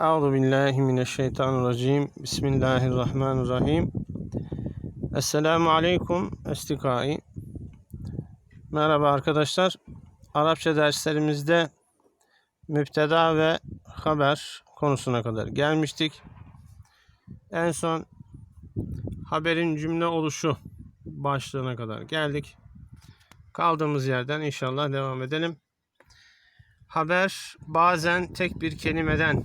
Euzu billahi mineşşeytanirracim. Bismillahirrahmanirrahim. Esselamu aleyküm estikai. Merhaba arkadaşlar. Arapça derslerimizde müpteda ve haber konusuna kadar gelmiştik. En son haberin cümle oluşu başlığına kadar geldik. Kaldığımız yerden inşallah devam edelim. Haber bazen tek bir kelimeden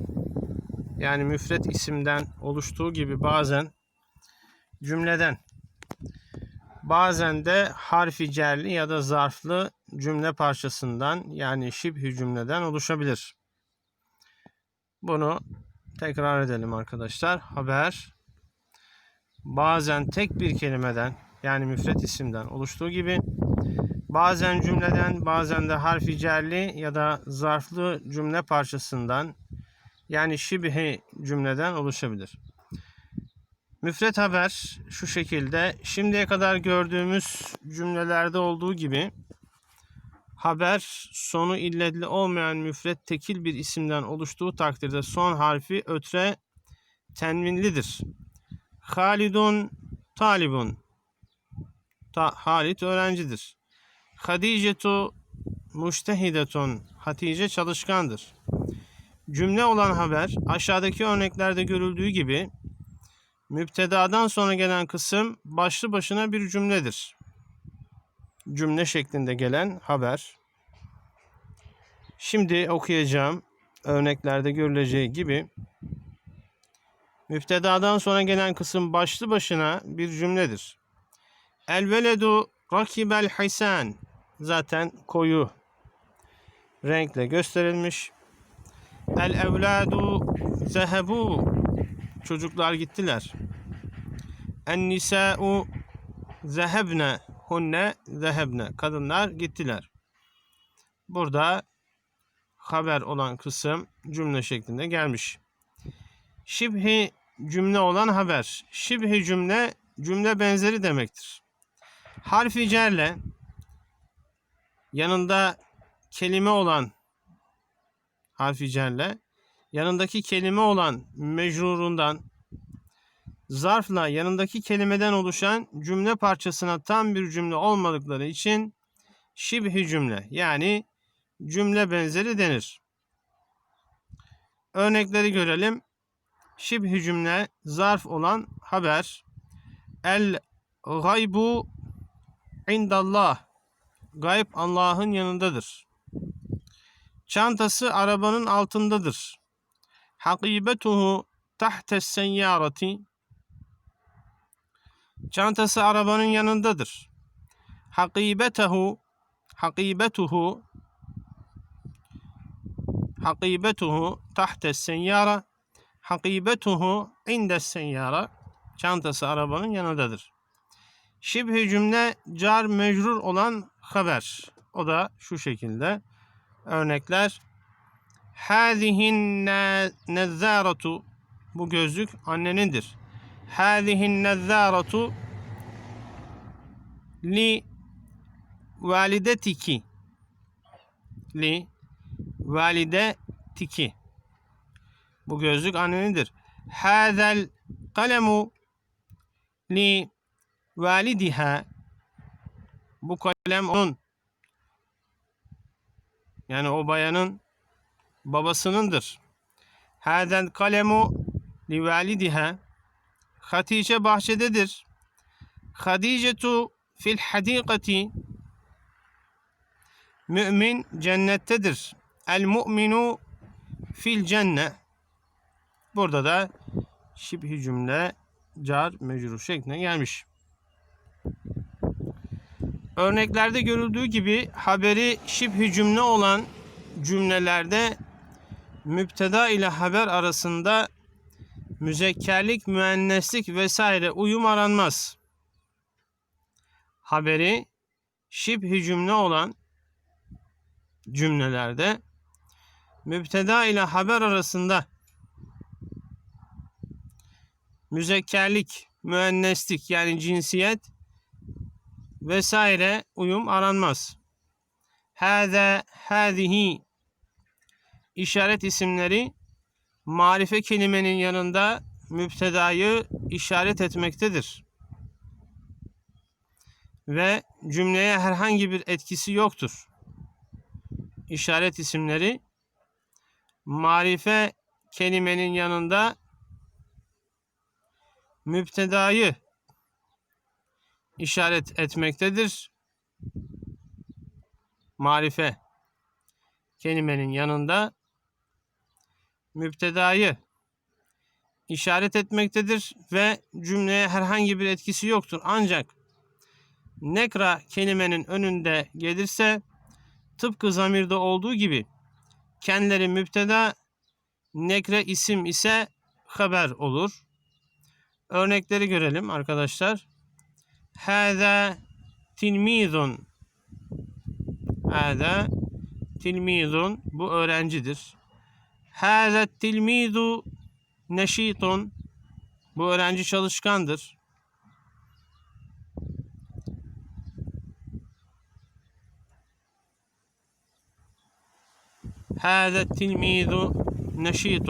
yani müfret isimden oluştuğu gibi bazen cümleden bazen de harfi cerli ya da zarflı cümle parçasından yani şibhi cümleden oluşabilir. Bunu tekrar edelim arkadaşlar. Haber bazen tek bir kelimeden yani müfret isimden oluştuğu gibi bazen cümleden bazen de harfi cerli ya da zarflı cümle parçasından yani şibhi cümleden oluşabilir. Müfret haber şu şekilde şimdiye kadar gördüğümüz cümlelerde olduğu gibi haber sonu illetli olmayan müfret tekil bir isimden oluştuğu takdirde son harfi ötre tenvinlidir. Halidun talibun. Ta, Halit öğrencidir. Hadicetu müştehidetun. Hatice çalışkandır. Cümle olan haber aşağıdaki örneklerde görüldüğü gibi müptedadan sonra gelen kısım başlı başına bir cümledir. Cümle şeklinde gelen haber. Şimdi okuyacağım örneklerde görüleceği gibi müptedadan sonra gelen kısım başlı başına bir cümledir. El veledu rakibel hisan zaten koyu renkle gösterilmiş. El evladu zehebu çocuklar gittiler. En nisa'u zehebne hunne zehebne kadınlar gittiler. Burada haber olan kısım cümle şeklinde gelmiş. Şibhi cümle olan haber. Şibhi cümle cümle benzeri demektir. Harfi cerle yanında kelime olan harfi cerle yanındaki kelime olan mecrurundan zarfla yanındaki kelimeden oluşan cümle parçasına tam bir cümle olmadıkları için şibhi cümle yani cümle benzeri denir. Örnekleri görelim. Şibhi cümle zarf olan haber. El gaybu indallah. Gayb Allah'ın yanındadır. Çantası arabanın altındadır. Hakibetuhu tahtes seyyareti. Çantası arabanın yanındadır. Hakibetehu hakibetuhu hakibetuhu tahtes seyyara hakibetuhu indes seyyara çantası arabanın yanındadır. Şibhi cümle car mecrur olan haber. O da şu şekilde örnekler. Hâzihin nezzâratu bu gözlük annenindir. Hâzihin nezzâratu li validetiki li validetiki bu gözlük annenindir. Hâzel kalemu li validiha bu kalem onun yani o bayanın babasınındır. Hâzel kalemu li validiha Hatice bahçededir. Hadicetu fil hadikati Mümin cennettedir. El mu'minu fil cenne Burada da şibhi cümle car mecrur şeklinde gelmiş. Örneklerde görüldüğü gibi haberi şibhi cümle olan cümlelerde müpteda ile haber arasında müzekkerlik, müenneslik vesaire uyum aranmaz. Haberi şibhi cümle olan cümlelerde müpteda ile haber arasında müzekkerlik, müenneslik yani cinsiyet vesaire uyum aranmaz. Hâze, hâzihi işaret isimleri marife kelimenin yanında müptedayı işaret etmektedir. Ve cümleye herhangi bir etkisi yoktur. İşaret isimleri marife kelimenin yanında müptedayı işaret etmektedir. Marife kelimenin yanında müptedayı işaret etmektedir ve cümleye herhangi bir etkisi yoktur. Ancak nekra kelimenin önünde gelirse tıpkı zamirde olduğu gibi kendileri müpteda nekre isim ise haber olur. Örnekleri görelim arkadaşlar. Hâzâ tilmîzun. Hâzâ tilmîzun. Bu öğrencidir. Hâzâ tilmîzu neşîtun. Bu öğrenci çalışkandır. هذا التلميذ نشيط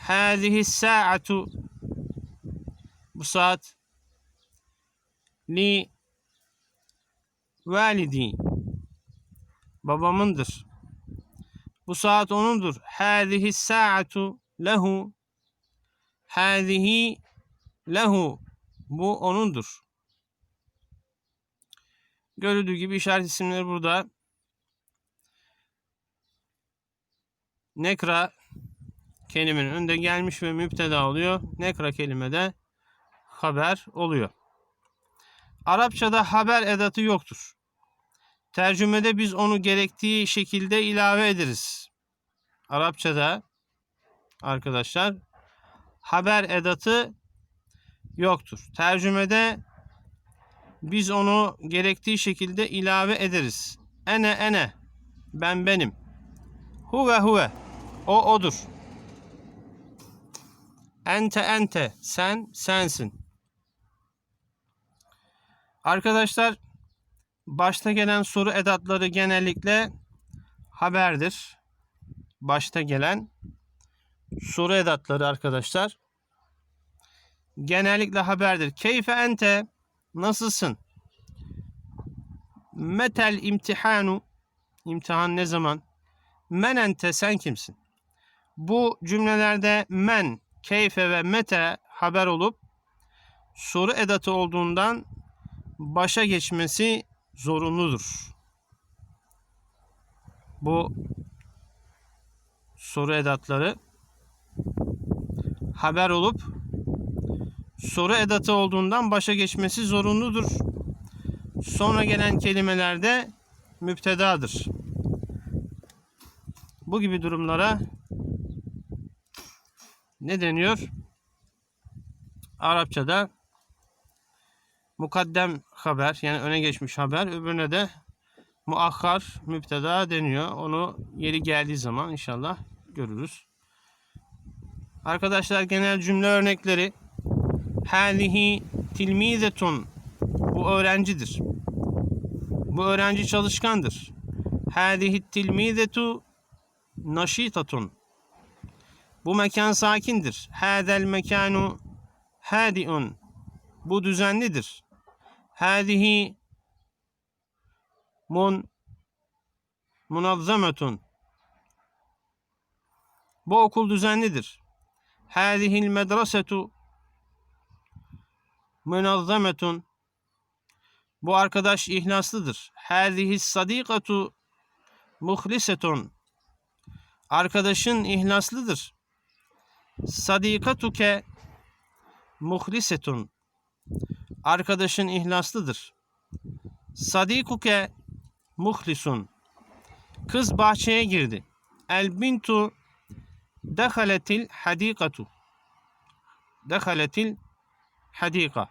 هذه الساعة bu saat li validi babamındır. Bu saat onundur. Hâzihi sa'atu lehu Hâzihi lehu bu onundur. Görüldüğü gibi işaret isimleri burada. Nekra kelimenin önünde gelmiş ve müpteda oluyor. Nekra kelimede haber oluyor. Arapçada haber edatı yoktur. Tercümede biz onu gerektiği şekilde ilave ederiz. Arapçada arkadaşlar haber edatı yoktur. Tercümede biz onu gerektiği şekilde ilave ederiz. Ene ene ben benim. Huve huve o odur. Ente ente sen sensin. Arkadaşlar başta gelen soru edatları genellikle haberdir. Başta gelen soru edatları arkadaşlar genellikle haberdir. Keyfe ente nasılsın? Metel imtihanu imtihan ne zaman? Men ente sen kimsin? Bu cümlelerde men, keyfe ve mete haber olup soru edatı olduğundan başa geçmesi zorunludur. Bu soru edatları haber olup soru edatı olduğundan başa geçmesi zorunludur. Sonra gelen kelimelerde müptedadır. Bu gibi durumlara ne deniyor? Arapçada mukaddem haber yani öne geçmiş haber öbürüne de muakhar müpteda deniyor. Onu yeri geldiği zaman inşallah görürüz. Arkadaşlar genel cümle örnekleri Hâzihi tilmizetun Bu öğrencidir. Bu öğrenci çalışkandır. Hâzihi tilmizetu naşitatun Bu mekan sakindir. Hâzel mekanu hâdiun Bu düzenlidir. Hâzihi mun munazzametun Bu okul düzenlidir. Hâzihil medresetu münazzametun Bu arkadaş ihlaslıdır. Hâzihis sadikatu muhlisetun Arkadaşın ihlaslıdır. Sadikatuke muhlisetun Arkadaşın ihlaslıdır. Sadikuke muhlisun Kız bahçeye girdi. El bintu dehaletil hadikatu dehaletil hadika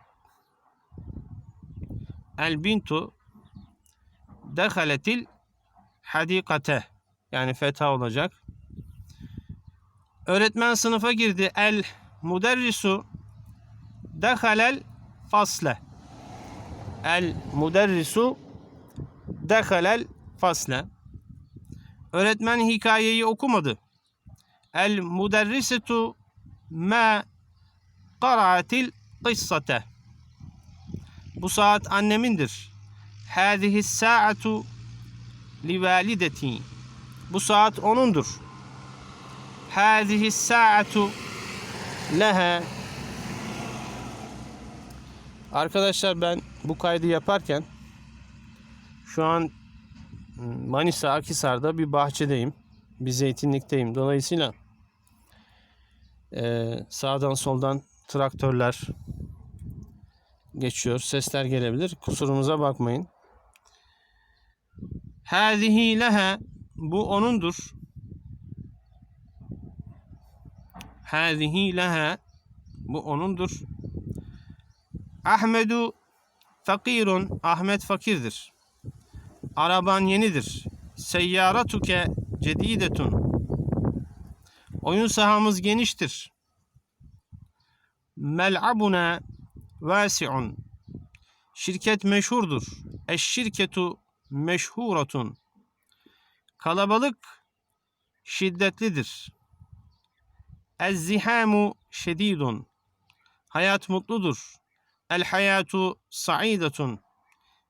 El bintu dehaletil hadikate yani fetha olacak. Öğretmen sınıfa girdi. El muderrisu dehalel fasle. El muderrisu dehalel fasle. Öğretmen hikayeyi okumadı. El muderrisetu ma qara'atil kıssate. Bu saat annemindir. Hâzihi sa'atu li valideti. Bu saat onundur. Hâzihi sa'atu leha. Arkadaşlar ben bu kaydı yaparken şu an Manisa Akhisar'da bir bahçedeyim. Bir zeytinlikteyim. Dolayısıyla eee, sağdan soldan traktörler geçiyor. Sesler gelebilir. Kusurumuza bakmayın. Hâzihi leha bu onundur. Hâzihi leha bu onundur. Ahmedu fakirun Ahmet fakirdir. Araban yenidir. Seyyaratuke cedidetun. Oyun sahamız geniştir. Mel'abuna vasi'un. Şirket meşhurdur. Eşşirketu meşhuratun. Kalabalık şiddetlidir. Ez-zihamu şedidun. Hayat mutludur. El hayatu saidetun.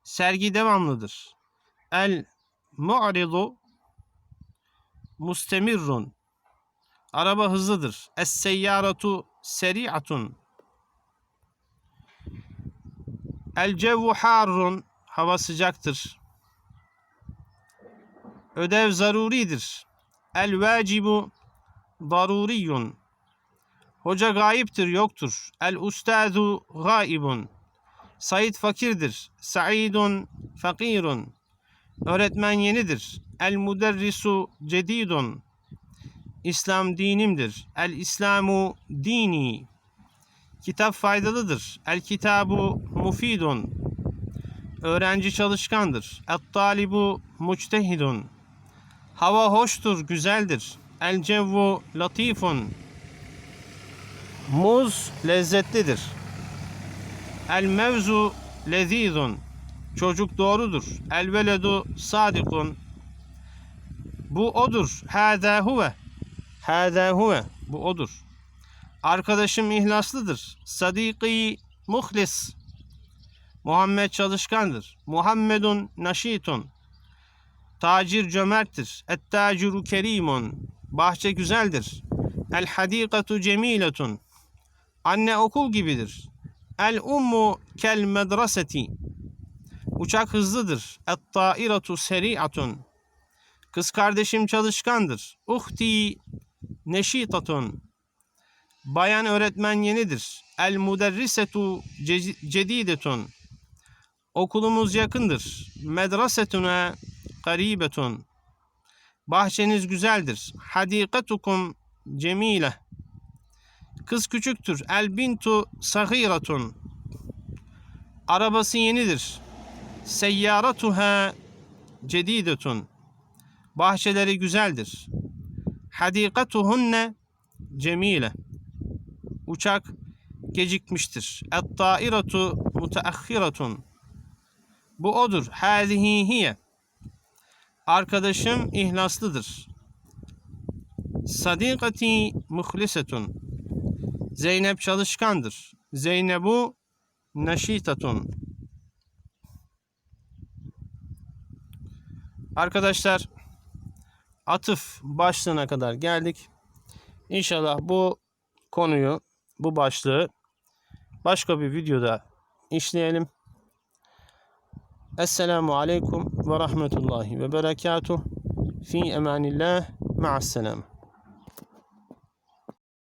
Sergi devamlıdır. El mu'ridu mustemirrun. Araba hızlıdır. Es seyyaratu seri'atun. El cevvu harrun. Hava sıcaktır. Ödev zaruridir. El vacibu daruriyun. Hoca gayiptir, yoktur. El ustazu gaibun. Said fakirdir. Saidun fakirun. Öğretmen yenidir. El muderrisu cedidun. İslam dinimdir. El İslamu dini. Kitap faydalıdır. El kitabu mufidun. Öğrenci çalışkandır. Et talibu muçtehidun. Hava hoştur, güzeldir. El cevvu latifun. Muz lezzetlidir. El mevzu lezizun. Çocuk doğrudur. El veledu sadikun. Bu odur. Hâzâ huve. Hâzâ huve. Bu odur. Arkadaşım ihlaslıdır. Sadiki muhlis. Muhammed çalışkandır. Muhammedun naşitun. Tacir cömerttir. Et taciru kerimun. Bahçe güzeldir. El hadikatu cemiletun. Anne okul gibidir. El ummu kel medreseti. Uçak hızlıdır. Et tairatu seri'atun. Kız kardeşim çalışkandır. Uhti neşitatun. Bayan öğretmen yenidir. El muderrisetu ce- cedidetun. Okulumuz yakındır. Medresetuna karibetun. Bahçeniz güzeldir. Hadikatukum cemile. Kız küçüktür. El bintu sagiratun. Arabası yenidir. Seyyaratuha cedidetun. Bahçeleri güzeldir. Hadikatuhunne cemile. Uçak gecikmiştir. Et-tairatu muteahhiratun. Bu odur. Hâzihi hiye. Arkadaşım ihlaslıdır. Sadikati muhlisetun. Zeynep çalışkandır. Zeynebu neşitatun. Arkadaşlar atıf başlığına kadar geldik. İnşallah bu konuyu, bu başlığı başka bir videoda işleyelim. Esselamu Aleyküm ve Rahmetullahi ve Berekatuh. Fi emanillah. Ma'asselam.